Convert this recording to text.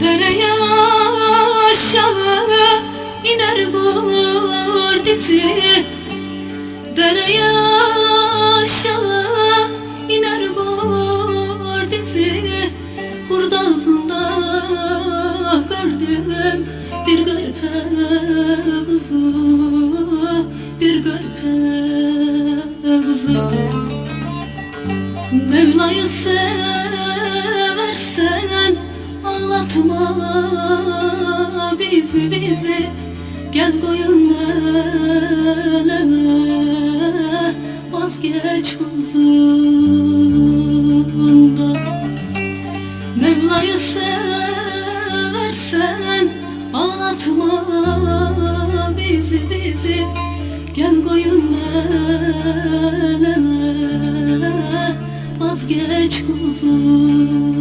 Dereye aşağı iner gordisi Dereye aşağı iner gordisi Hurdasında gördüm bir görpe kuzu Bir görpe kuzu. Mevla'yı seversen Ağlatma bizi bizi. Gel koyun meleme Vazgeç huzurunda. Mevla'yı seversen Ağlatma. Bizi bizi. Gel koyun meleme Vazgeç huzurunda